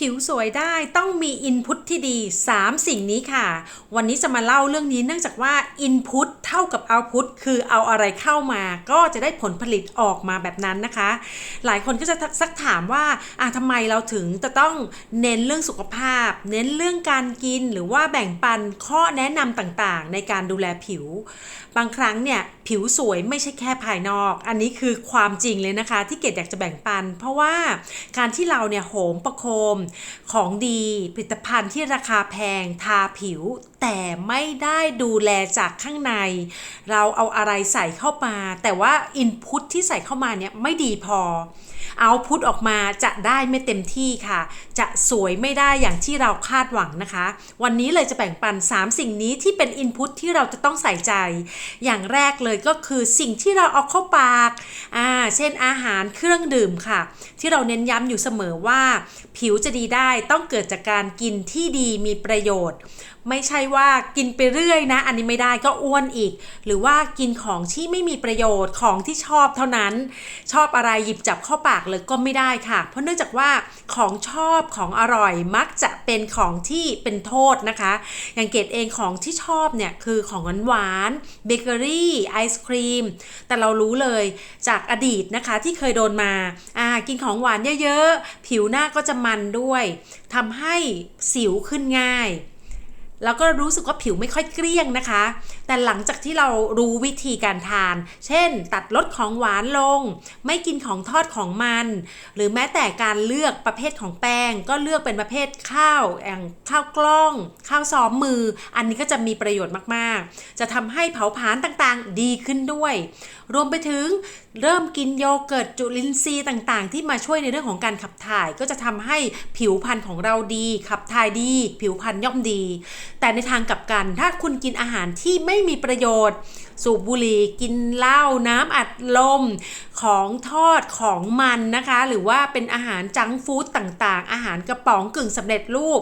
ผิวสวยได้ต้องมีอินพุตที่ดี 3 สิ่งนี้ค่ะ วันนี้จะมาเล่าเรื่องนี้เนื่องจากว่าอินพุตเท่ากับเอาพุตคือเอาอะไรเข้ามา ก็จะได้ผลผลิตออกมาแบบนั้นนะคะ หลายคนก็จะซักถามว่าอะทำไมเราถึงจะต้องเน้นเรื่องสุขภาพ เน้นเรื่องการกินหรือว่าแบ่งปันข้อแนะนำต่างๆ ในการดูแลผิว บางครั้งเนี่ยผิวสวยไม่ใช่แค่ภายนอก อันนี้คือความจริงเลยนะคะ ที่เกดอยากจะแบ่งปัน เพราะว่าการที่เราเนี่ยโหมประโคมของดีผลิตภัณฑ์ที่ราคาแพงทาผิว แต่ไม่ได้ดูแลจากข้างใน เราเอาอะไรใส่เข้ามา แต่ว่าอินพุตที่ใส่เข้ามาเนี่ยไม่ดีพอ เอาพุตออกมาจะได้ไม่เต็มที่ค่ะ จะสวยไม่ได้อย่างที่เราคาดหวังนะคะ วันนี้เลยจะแบ่งปัน 3 สิ่งนี้ที่เป็นอินพุตที่เราจะต้องใส่ใจ อย่างแรกเลยก็คือสิ่งที่เราเอาเข้าปากอ่าเช่นอาหารเครื่องดื่มค่ะ ที่เราเน้นย้ำอยู่เสมอว่า ผิวจะดีได้ต้องเกิดจากการกินที่ดีมีประโยชน์ไม่ใช่ว่ากินไปเรื่อยนะ อันนี้ไม่ได้ก็อ้วนอีก หรือว่ากินของที่ไม่มีประโยชน์ของที่ชอบเท่านั้น ชอบอะไรหยิบจับเข้าปากเลยก็ไม่ได้ค่ะ เพราะเนื่องจากว่าของชอบของอร่อยมักจะเป็นของที่เป็นโทษนะคะ อย่างเกดเองของที่ชอบเนี่ยคือของหวานเบเกอรี่ไอศครีม แต่เรารู้เลยจากอดีตนะคะที่เคยโดนมาอ่ากินของหวานเยอะๆ ผิวหน้าก็จะมันด้วยทำให้สิวขึ้นง่าย แล้วก็รู้สึกว่าผิวไม่ค่อยเกลี้ยงนะคะ แต่หลังจากที่เรารู้วิธีการทาน เช่น ตัดลดของหวานลง ไม่กินของทอดของมัน หรือแม้แต่การเลือกประเภทของแป้ง ก็เลือกเป็นประเภทข้าวอย่างข้าวกล้อง ข้าวซ้อมมือ อันนี้ก็จะมีประโยชน์มากๆ จะทำให้เผาผลาญต่างๆ ดีขึ้นด้วย รวมไปถึงเริ่มกินโยเกิร์ตจุลินทรีย์ต่างๆ ที่มาช่วยในเรื่องของการขับถ่าย ก็จะทำให้ผิวพรรณของเราดี ขับถ่ายดี ผิวพรรณย่อมดีแต่ในทางกลับกัน ถ้าคุณกินอาหารที่ไม่มีประโยชน์ สูบบุหรี่กินเหล้าน้ำอัดลม ของทอดของมันนะคะ หรือว่าเป็นอาหารจังฟู้ดต่างๆ อาหารกระป๋องกึ่งสำเร็จรูป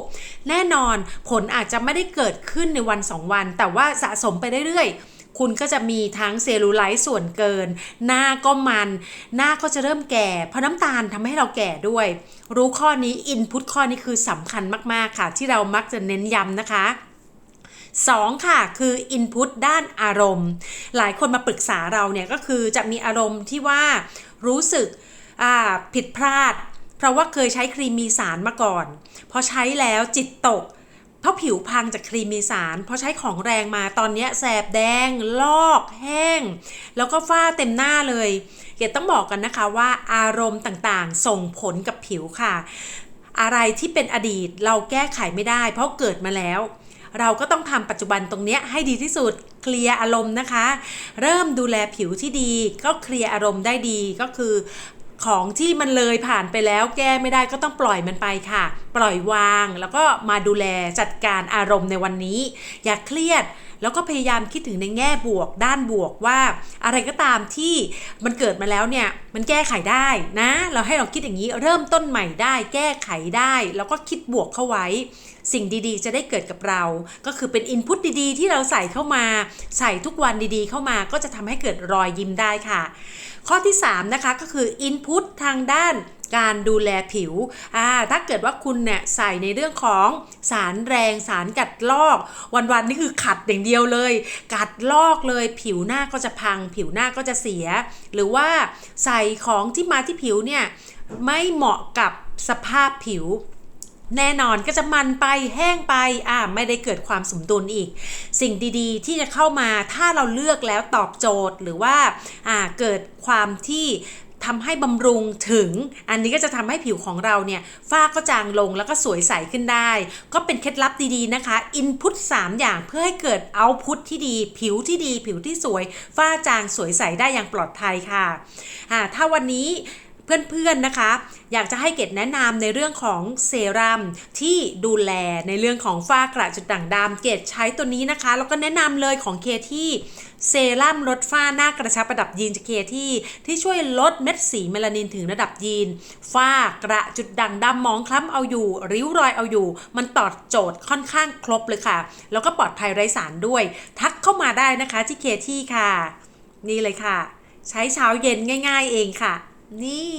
แน่นอนผลอาจจะไม่ได้เกิดขึ้นในวันสองวัน แต่ว่าสะสมไปเรื่อยๆ คุณก็จะมีทั้งเซลลูไลท์ส่วนเกิน หน้าก็มัน หน้าก็จะเริ่มแก่ เพราะน้ำตาลทำให้เราแก่ด้วย รู้ข้อนี้อินพุตข้อนี้คือสำคัญมาก ๆ ค่ะ ที่เรามักจะเน้นย้ำนะคะ2ค่ะคือ Input ด้านอารมณ์ หลายคนมาปรึกษาเราเนี่ยก็คือจะมีอารมณ์ที่ว่ารู้สึกผิดพลาด เพราะว่าเคยใช้ครีมมีสารมาก่อน พอใช้แล้วจิตตก เพราะผิวพังจากครีมมีสารพอใช้ของแรงมาตอนนี้แสบแดง ลอกแห้ง แล้วก็ฝ้าเต็มหน้าเลยเกดต้องบอกกันนะคะว่าอารมณ์ต่างๆ ส่งผลกับผิวค่ะ อะไรที่เป็นอดีตเราแก้ไขไม่ได้ เพราะเกิดมาแล้ว เราก็ต้องทำปัจจุบันตรงนี้ให้ดีที่สุดเคลียร์อารมณ์นะคะ เริ่มดูแลผิวที่ดี ก็เคลียร์อารมณ์ได้ดีก็คือ ของที่มันเลยผ่านไปแล้วแก้ไม่ได้ก็ต้องปล่อยมันไปค่ะ ปล่อยวางแล้วก็มาดูแลจัดการอารมณ์ในวันนี้ อย่าเครียดแล้วก็พยายามคิดถึงในแง่บวก ด้านบวกว่า อะไรก็ตามที่มันเกิดมาแล้วเนี่ยมันแก้ไขได้นะ เราให้เราคิดอย่างนี้เริ่มต้นใหม่ได้ แก้ไขได้ แล้วก็คิดบวกเข้าไว้ สิ่งดีๆ จะได้เกิดกับเรา ก็คือเป็นอินพุตดีๆ ที่เราใส่เข้ามา ใส่ทุกวันดีๆ เข้ามาก็จะทำให้เกิดรอยยิ้มได้ค่ะข้อที่ 3 นะคะก็คืออินพุตทางด้านการดูแลผิว อ่า ถ้าเกิดว่าคุณเนี่ยใส่ในเรื่องของสารแรงสารกัดลอก วันๆนี่คือขัดอย่างเดียวเลย กัดลอกเลย ผิวหน้าก็จะพัง ผิวหน้าก็จะเสีย หรือว่าใส่ของที่มาที่ผิวเนี่ยไม่เหมาะกับสภาพผิว แน่นอนก็จะมันไปแห้งไปอ่าไม่ได้เกิดความสมดุลอีก สิ่งดีๆ ที่จะเข้ามาถ้าเราเลือกแล้วตอบโจทย์หรือว่าอ่าเกิดความที่ทำให้บำรุงถึง อันนี้ก็จะทำให้ผิวของเราเนี่ยฝ้าก็จางลงแล้วก็สวยใสขึ้นได้ ก็เป็นเคล็ดลับดีๆนะคะ อินพุต3อย่างเพื่อให้เกิดเอาพุตที่ดี ผิวที่ดี ผิวที่สวย ฝ้าจางสวยใสได้อย่างปลอดภัยค่ะอ่าถ้าวันนี้ เพื่อนๆนะคะ อยากจะให้เกดแนะนำในเรื่องของเซรั่มที่ดูแลในเรื่องของฝ้ากระจุดด่างดำเกดใช้ตัวนี้นะคะ แล้วก็แนะนำเลยของเคที่เซรั่มลดฝ้าหน้ากระชับระดับยีนจากเคที่ที่ช่วยลดเม็ดสีเมลานินถึงระดับยีน ฝ้ากระจุดด่างดำมองคล้ำเอาอยู่ ริ้วรอยเอาอยู่ มันตอบโจทย์ค่อนข้างครบเลยค่ะ แล้วก็ปลอดภัยไร้สารด้วย ทักเข้ามาได้นะคะที่เคที่ค่ะ นี่เลยค่ะ ใช้เช้าเย็นง่าย ๆ เองค่ะ นี่